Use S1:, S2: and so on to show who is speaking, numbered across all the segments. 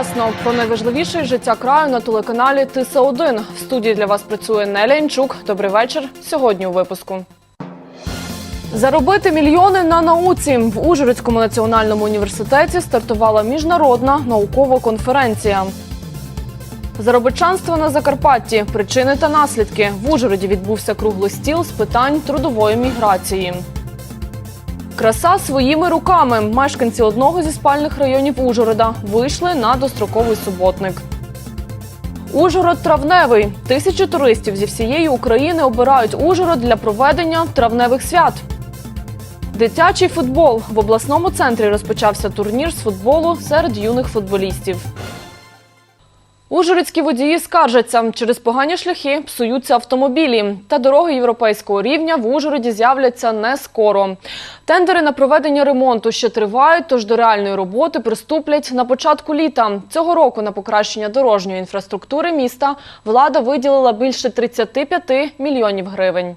S1: вчасно про найважливіше життя краю на телеканалі Тиса 1 В студії для вас працює Неля Інчук. Добрий вечір. Сьогодні у випуску. Заробити мільйони на науці в Ужгородському національному університеті стартувала міжнародна наукова конференція. Заробітчанство на Закарпатті. Причини та наслідки. В Ужгороді відбувся круглий стіл з питань трудової міграції. Краса своїми руками. Мешканці одного зі спальних районів Ужгорода вийшли на достроковий суботник. Ужгород травневий. Тисячі туристів зі всієї України обирають Ужгород для проведення травневих свят. Дитячий футбол в обласному центрі розпочався турнір з футболу серед юних футболістів. Ужгородські водії скаржаться, через погані шляхи псуються автомобілі. Та дороги європейського рівня в Ужгороді з'являться не скоро. Тендери на проведення ремонту ще тривають, тож до реальної роботи приступлять на початку літа. Цього року на покращення дорожньої інфраструктури міста влада виділила більше 35 мільйонів гривень.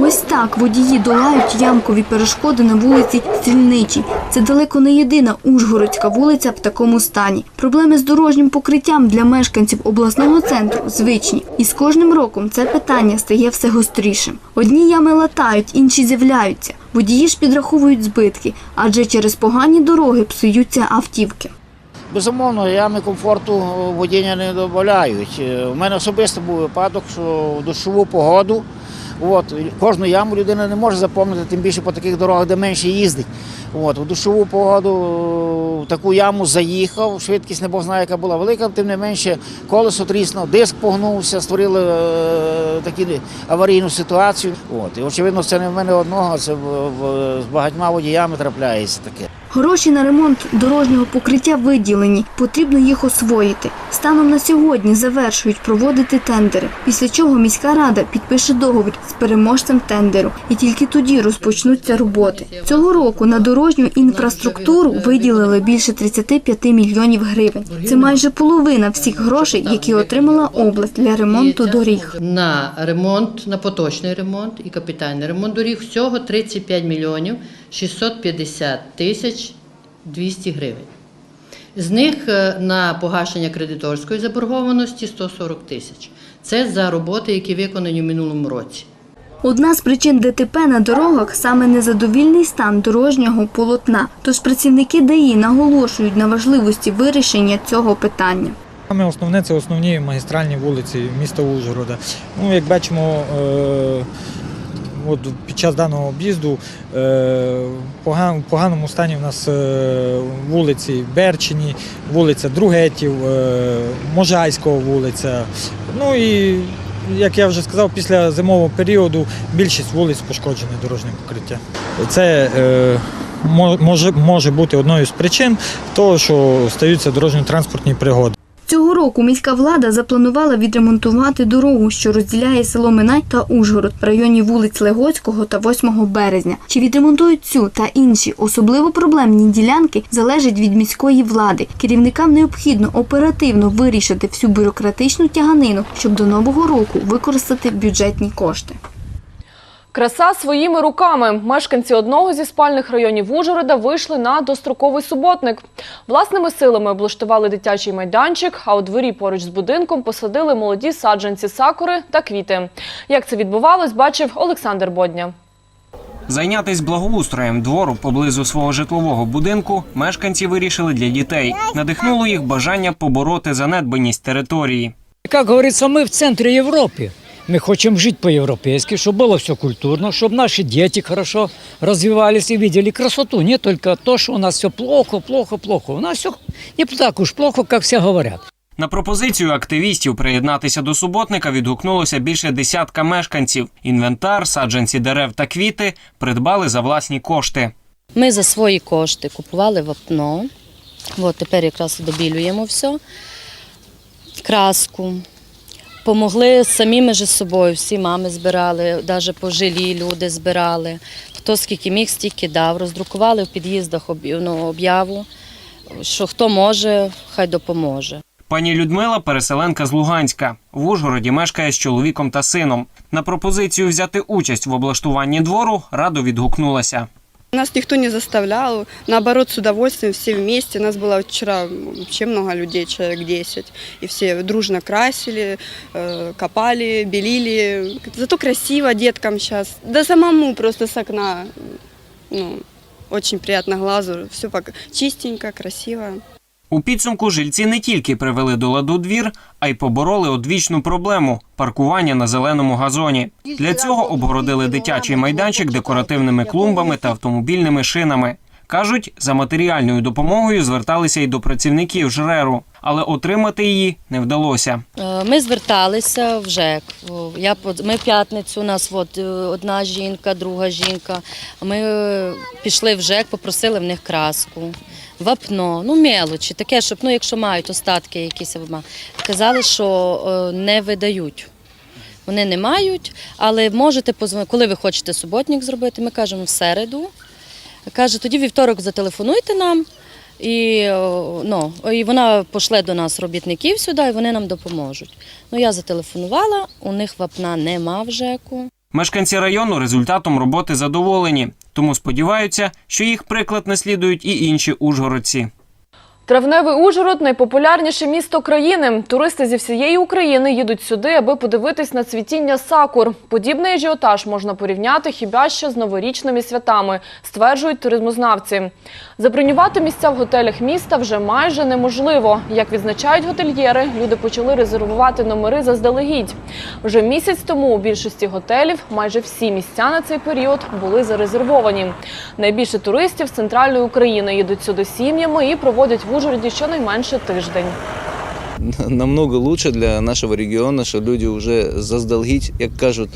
S2: Ось так водії долають ямкові перешкоди на вулиці Стрільничій. Це далеко не єдина Ужгородська вулиця в такому стані. Проблеми з дорожнім покриттям для мешканців обласного центру звичні. І з кожним роком це питання стає все гострішим. Одні ями латають, інші з'являються. Водії ж підраховують збитки, адже через погані дороги псуються автівки.
S3: Безумовно, ями комфорту водіння не додають. У мене особисто був випадок, що в дощову погоду от, кожну яму людина не може запомнити, тим більше по таких дорогах, де менше їздить. От, у дощову погоду в таку яму заїхав, швидкість не Бог знає, яка була велика, тим не менше колесо трісно, диск погнувся, створили е, таку аварійну ситуацію. От, і очевидно, це не в мене одного, це в, в, з багатьма водіями трапляється таке.
S2: Гроші на ремонт дорожнього покриття виділені, потрібно їх освоїти. Станом на сьогодні завершують проводити тендери, після чого міська рада підпише договір з переможцем тендеру, і тільки тоді розпочнуться роботи. Цього року на дорожню інфраструктуру виділили більше 35 мільйонів гривень. Це майже половина всіх грошей, які отримала область для ремонту доріг.
S4: на ремонт, на поточний ремонт і капітальний ремонт доріг всього 35 мільйонів 650 тисяч 200 гривень. З них е, на погашення кредиторської заборгованості 140 тисяч. Це за роботи, які виконані в минулому році.
S2: Одна з причин ДТП на дорогах саме незадовільний стан дорожнього полотна. Тож працівники ДАІ наголошують на важливості вирішення цього питання.
S5: Саме основне це основні магістральні вулиці міста Ужгорода. Ну, як бачимо, е, от під час даного об'їзду е, в поган- в поганому стані в нас е, вулиці Берчині, вулиця Другетів, е, Можайського вулиця. Ну і як я вже сказав, після зимового періоду більшість вулиць пошкоджені дорожнім покриттям. Це е, може, може бути одною з причин того, що стаються дорожньо-транспортні пригоди.
S2: Цього року міська влада запланувала відремонтувати дорогу, що розділяє село Минай та Ужгород в районі вулиць Легоцького та 8 березня. Чи відремонтують цю та інші особливо проблемні ділянки залежить від міської влади. Керівникам необхідно оперативно вирішити всю бюрократичну тяганину, щоб до нового року використати бюджетні кошти.
S1: Краса своїми руками. Мешканці одного зі спальних районів Ужгорода вийшли на достроковий суботник. Власними силами облаштували дитячий майданчик, а у дворі поруч з будинком посадили молоді саджанці сакури та квіти. Як це відбувалось, бачив Олександр Бодня.
S6: Зайнятись благоустроєм двору поблизу свого житлового будинку мешканці вирішили для дітей. Надихнуло їх бажання побороти занедбаність території.
S7: Как говорится, мы в центре Европы. Мы хотим жить по-европейски, чтобы было все культурно, чтобы наши дети хорошо развивались и видели красоту. Не только то, что у нас все плохо, плохо, плохо. У нас все не так уж плохо, как все говорят.
S6: На пропозицію активістів приєднатися до суботника відгукнулося більше десятка мешканців. Інвентар, саджанці дерев та квіти придбали за власні кошти.
S8: Ми за свої кошти купували вапно. От тепер якраз добілюємо все. Краску. Помогли самі між собою, всі мами збирали, навіть пожилі люди збирали. Хто скільки міг, стільки дав. Роздрукували в під'їздах ну, об'яву, що хто може, хай допоможе.
S6: Пані Людмила переселенка з Луганська. В Ужгороді мешкає з чоловіком та сином. На пропозицію взяти участь в облаштуванні двору радо відгукнулася.
S9: Нас никто не заставлял, наоборот, с удовольствием все вместе. Нас было вчера вообще много людей, человек 10. И все дружно красили, э, копали, белили. Зато красиво деткам сейчас. Да самому просто с окна. Ну, очень приятно глазу. Все чистенько, красиво.
S6: У підсумку жильці не тільки привели до ладу двір, а й побороли одвічну проблему паркування на зеленому газоні. Для цього обгородили дитячий майданчик декоративними клумбами та автомобільними шинами. Кажуть, за матеріальною допомогою зверталися й до працівників ЖРЕРу, але отримати її не вдалося.
S8: Е, Ми зверталися в ЖЕК. Я ми в п'ятницю. У нас от, е, одна жінка, друга жінка. Ми е, пішли в ЖЕК, попросили в них краску, вапно, ну мелочі, таке, щоб ну, якщо мають остатки якісь вапна. Сказали, що е, не видають. Вони не мають, але можете позвонити, коли ви хочете суботник зробити, ми кажемо в середу. Каже, тоді вівторок зателефонуйте нам. І, ну, і вона пошле до нас робітників сюди, і вони нам допоможуть. Ну, я зателефонувала, у них вапна нема в ЖЕКу.
S6: Мешканці району результатом роботи задоволені, тому сподіваються, що їх приклад наслідують і інші ужгородці.
S1: Травневий Ужгород найпопулярніше місто країни. Туристи зі всієї України їдуть сюди, аби подивитись на цвітіння сакур. Подібний ажіотаж можна порівняти хіба що з новорічними святами, стверджують туризмознавці. Забронювати місця в готелях міста вже майже неможливо. Як відзначають готельєри, люди почали резервувати номери заздалегідь. Вже місяць тому у більшості готелів майже всі місця на цей період були зарезервовані. Найбільше туристів з центральної України їдуть сюди сім'ями і проводять Ужгороді щонайменше тиждень.
S10: намного лучше для нашого регіону, що люди вже заздалегідь, як кажуть,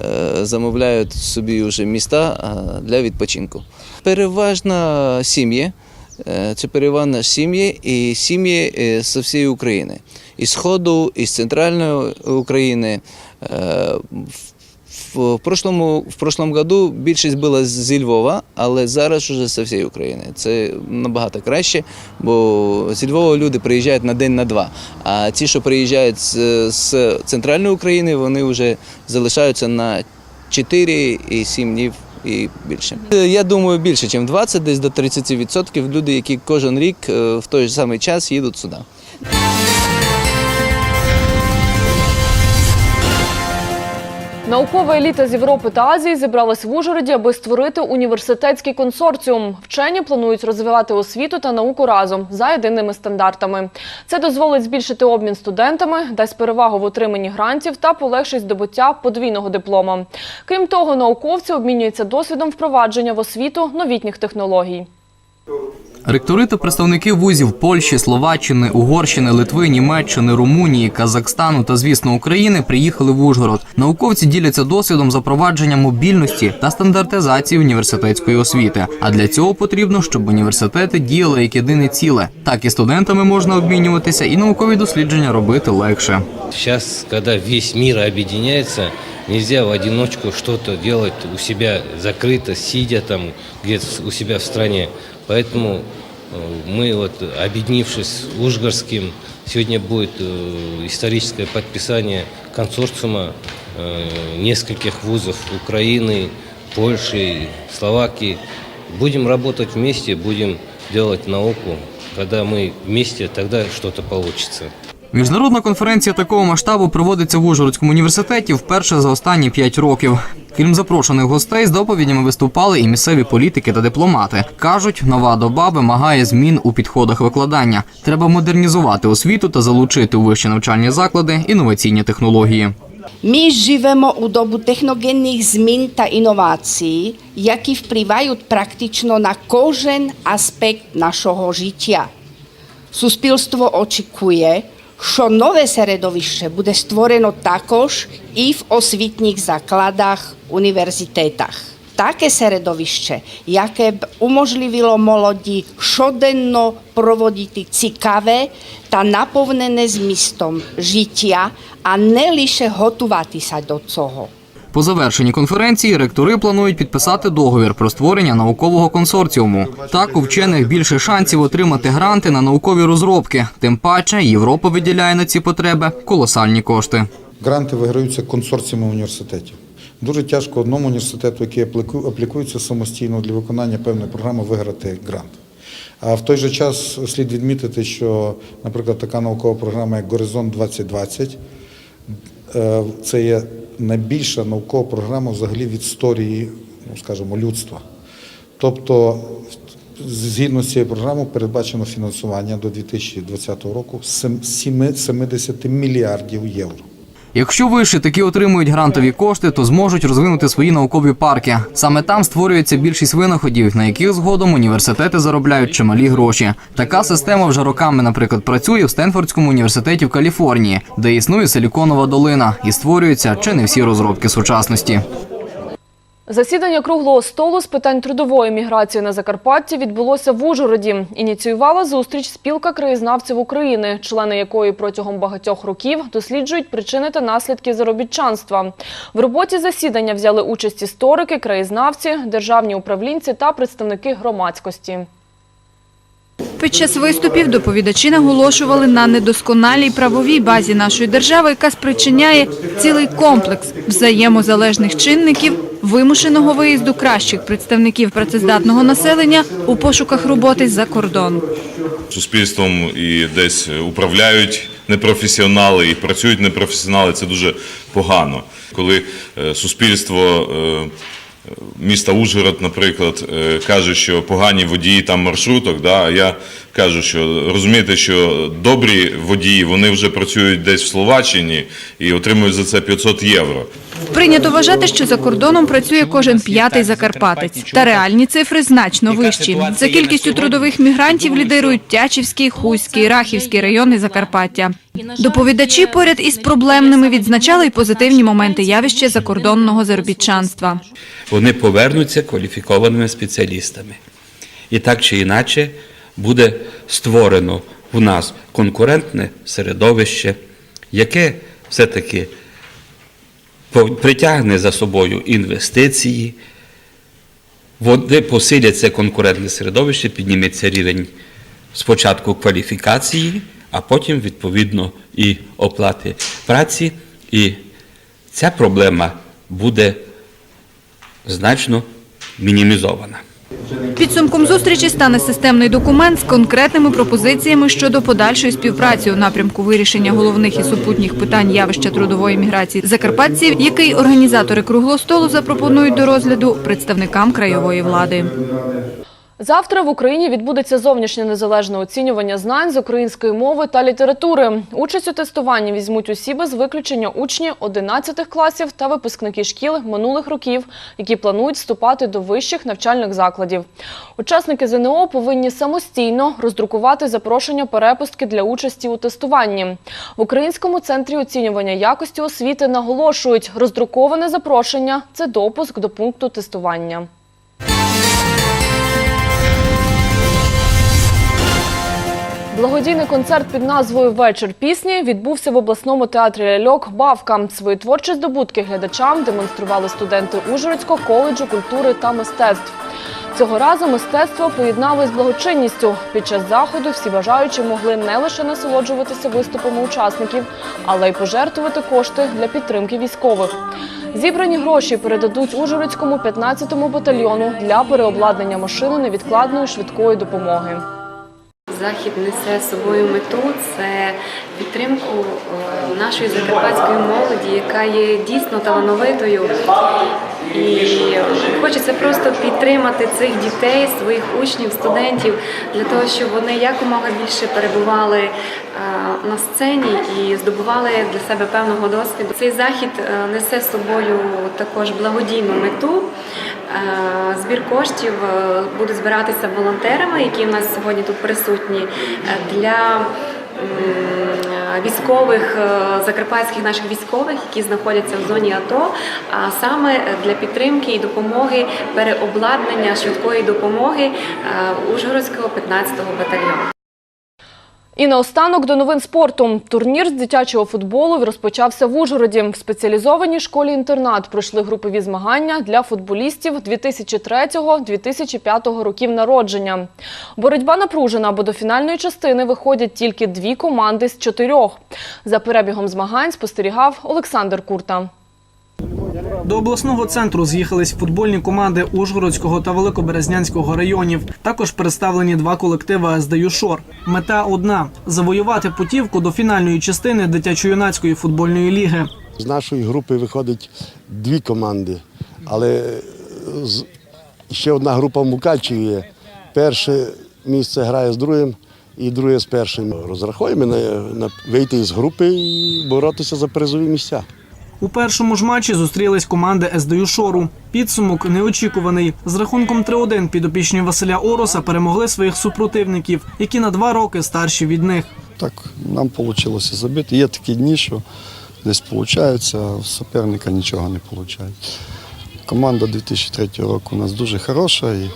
S10: е, замовляють собі вже міста е, для відпочинку. Переважно сім'ї. Е, Це переважно сім'ї і сім'ї з всієї України. Із Сходу, із центральної України. В- прошлому, в прошлому году більшість була зі Львова, але зараз вже з всієї України. Це набагато краще, бо зі Львова люди приїжджають на день на два. А ті, що приїжджають з, з центральної України, вони вже залишаються на 4 і 7 днів і більше. Я думаю, більше, ніж 20, десь до 30% люди, які кожен рік е, в той же самий час їдуть сюди.
S1: Наукова еліта з Європи та Азії зібралась в Ужгороді, аби створити університетський консорціум. Вчені планують розвивати освіту та науку разом за єдиними стандартами. Це дозволить збільшити обмін студентами, дасть перевагу в отриманні грантів та полегшить здобуття подвійного диплома. Крім того, науковці обмінюються досвідом впровадження в освіту новітніх технологій.
S11: Ректори та представники вузів Польщі, Словаччини, Угорщини, Литви, Німеччини, Румунії, Казахстану та, звісно, України приїхали в Ужгород. Науковці діляться досвідом запровадження мобільності та стандартизації університетської освіти. А для цього потрібно, щоб університети діяли як єдине ціле. Так і студентами можна обмінюватися, і наукові дослідження робити легше.
S12: Сейчас, когда весь мир объединяется, нельзя в одиночку что-то делать у себя закрыто, сидя там где-то у себя в стране. Поэтому э, мы вот, объединившись с Ужгорским, сегодня будет э, историческое подписание консорциума э, нескольких вузов Украины, Польши, Словакии. Будем работать вместе, будем делать науку. Когда мы вместе, тогда что-то получится.
S11: Міжнародна конференція такого масштабу проводиться в Ужгородському університеті вперше за останні п'ять років. Крім запрошених гостей, з доповідями виступали і місцеві політики та дипломати. кажуть, нова доба вимагає змін у підходах викладання. Треба модернізувати освіту та залучити у вищі навчальні заклади інноваційні технології.
S13: My живемо у добу техногенних змін та інновацій, які впливають практично на кожен аспект нашого життя. Суспільство очікує, що нове середовище буде створено також і в освітніх закладах, університетах. Таке середовище, яке б уможливilo молоді щоденно проводити цікаве та наповнене змістом життя, а не лише готуватися до цього.
S11: По завершенні конференції ректори планують підписати договір про створення наукового консорціуму. Так у вчених більше шансів отримати гранти на наукові розробки. Тим паче Європа виділяє на ці потреби колосальні кошти.
S14: Гранти виграються консорціумом університетів. Дуже тяжко одному університету, який аплікується самостійно для виконання певної програми, виграти грант. А в той же час слід відмітити, що, наприклад, така наукова програма, як Горизонт 2020, е, це є найбільша наукова програма взагалі в історії, ну скажімо, людства. Тобто, згідно з цією програмою, передбачено фінансування до 2020 року 70 мільярдів євро.
S11: Якщо виші таки отримують грантові кошти, то зможуть розвинути свої наукові парки. Саме там створюється більшість винаходів, на яких згодом університети заробляють чималі гроші. Така система вже роками, наприклад, працює в Стенфордському університеті в Каліфорнії, де існує силіконова долина, і створюються чи не всі розробки сучасності.
S1: Засідання круглого столу з питань трудової міграції на Закарпатті відбулося в Ужгороді. Ініціювала зустріч спілка краєзнавців України, члени якої протягом багатьох років досліджують причини та наслідки заробітчанства. В роботі засідання взяли участь історики, краєзнавці, державні управлінці та представники громадськості.
S15: Під час виступів доповідачі наголошували на недосконалій правовій базі нашої держави, яка спричиняє цілий комплекс взаємозалежних чинників, вимушеного виїзду кращих представників працездатного населення у пошуках роботи за кордон.
S16: суспільством і десь управляють непрофесіонали і працюють непрофесіонали. Це дуже погано. Коли е, суспільство е, міста Ужгород, наприклад, е, каже, що погані водії там маршруток, да, а я кажу, що розумієте, що добрі водії вони вже працюють десь в Словаччині і отримують за це 500 євро.
S15: Прийнято вважати, що за кордоном працює кожен п'ятий закарпатець. Та реальні цифри значно вищі. За кількістю трудових мігрантів лідирують Тячівський, Хуський, Рахівський райони Закарпаття. Доповідачі поряд із проблемними відзначали й позитивні моменти явища закордонного заробітчанства.
S17: вони повернуться кваліфікованими спеціалістами. І так чи інакше буде створено в нас конкурентне середовище, яке все-таки по- притягне за собою інвестиції, вони посилять це конкурентне середовище, підніметься рівень спочатку кваліфікації, а потім, відповідно, і оплати праці. І ця проблема буде значно мінімізована.
S15: Підсумком зустрічі стане системний документ з конкретними пропозиціями щодо подальшої співпраці у напрямку вирішення головних і супутніх питань явища трудової міграції закарпатців, який організатори круглого столу запропонують до розгляду представникам краєвої влади.
S1: Завтра в Україні відбудеться зовнішнє незалежне оцінювання знань з української мови та літератури. Участь у тестуванні візьмуть усі без виключення учні 11 класів та випускники шкіл минулих років, які планують вступати до вищих навчальних закладів. Учасники ЗНО повинні самостійно роздрукувати запрошення перепустки для участі у тестуванні. В Українському центрі оцінювання якості освіти наголошують, роздруковане запрошення це допуск до пункту тестування. Благодійний концерт під назвою Вечір пісні відбувся в обласному театрі Ляльок Бавка. Свої творчі здобутки глядачам демонстрували студенти Ужгородського коледжу культури та мистецтв. Цього разу мистецтво поєднали з благочинністю. Під час заходу всі бажаючі могли не лише насолоджуватися виступами учасників, але й пожертвувати кошти для підтримки військових. Зібрані гроші передадуть Ужгородському 15-му батальйону для переобладнання машини невідкладної швидкої допомоги.
S18: Захід несе собою мету це підтримку е, нашої закарпатської молоді, яка є дійсно талановитою. І хочеться просто підтримати цих дітей, своїх учнів, студентів для того, щоб вони якомога більше перебували е, на сцені і здобували для себе певного досвіду. Цей захід е, несе з собою також благодійну мету. Е, Збір коштів буде збиратися волонтерами, які в нас сьогодні тут присутні, для військових е, закарпатських наших військових, які знаходяться в зоні АТО, а саме для підтримки і допомоги переобладнання швидкої допомоги е, Ужгородського 15-го батальйону.
S1: І наостанок до новин спорту. Турнір з дитячого футболу розпочався в Ужгороді. В спеціалізованій школі-інтернат пройшли групові змагання для футболістів 2003-2005 років народження. Боротьба напружена, бо до фінальної частини виходять тільки дві команди з чотирьох. За перебігом змагань спостерігав Олександр Курта.
S19: До обласного центру з'їхались футбольні команди Ужгородського та Великоберезнянського районів. Також представлені два колективи СД «Юшор». Мета одна завоювати путівку до фінальної частини дитячо-юнацької футбольної ліги.
S20: З нашої групи виходить дві команди, але ще одна група в Мукачеві є. Перше місце грає з другим і друге з першим. Розраховуємо на, вийти із групи і боротися за призові місця.
S19: У першому ж матчі зустрілись команди СДЮ Шору. Підсумок неочікуваний. З рахунком 3-1 підопічні Василя Ороса перемогли своїх супротивників, які на два роки старші від них.
S21: Так нам вийшло забити. Є такі дні, що десь виходить, в суперника нічого не виходить. Команда 2003 року у нас дуже хороша і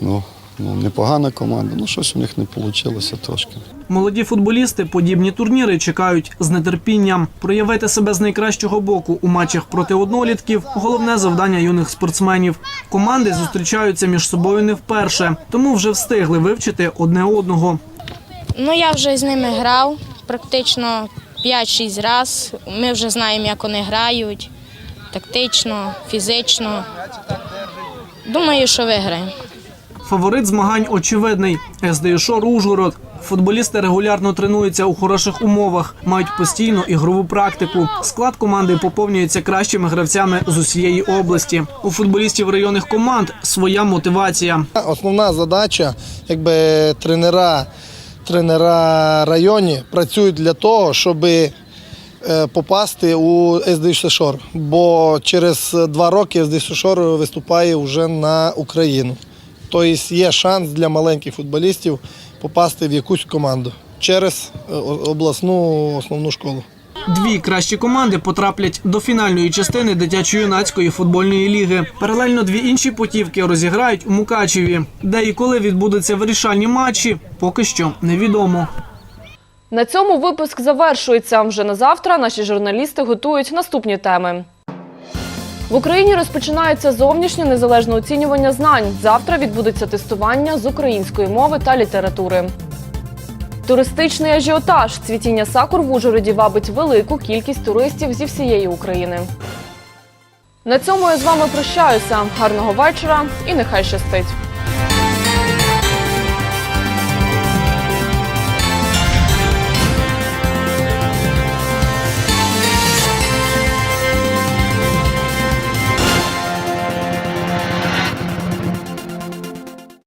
S21: ну, ну, непогана команда. Ну, щось у них не вийшло трошки.
S19: Молоді футболісти подібні турніри чекають з нетерпінням. Проявити себе з найкращого боку у матчах проти однолітків головне завдання юних спортсменів. Команди зустрічаються між собою не вперше, тому вже встигли вивчити одне одного.
S22: Ну, я вже з ними грав практично 5-6 разів. Ми вже знаємо, як вони грають тактично, фізично. Думаю, що виграємо.
S19: Фаворит змагань очевидний. СДЮ Шор Ужгород. Футболісти регулярно тренуються у хороших умовах, мають постійну ігрову практику. Склад команди поповнюється кращими гравцями з усієї області. У футболістів районних команд своя мотивація.
S23: Основна задача, якби тренера, тренера районі працюють для того, щоб попасти у СД Шор. Бо через два роки СД виступає вже на Україну. Тобто є шанс для маленьких футболістів попасти в якусь команду через е, обласну основну школу.
S19: Дві кращі команди потраплять до фінальної частини дитячо-юнацької футбольної ліги. Паралельно дві інші путівки розіграють у Мукачеві, де і коли відбудуться вирішальні матчі, поки що невідомо.
S1: На цьому випуск завершується. Вже на завтра наші журналісти готують наступні теми. В Україні розпочинається зовнішнє незалежне оцінювання знань. Завтра відбудеться тестування з української мови та літератури. Туристичний ажіотаж. Цвітіння сакур в Ужгороді вабить велику кількість туристів зі всієї України. На цьому я з вами прощаюся. Гарного вечора і нехай щастить!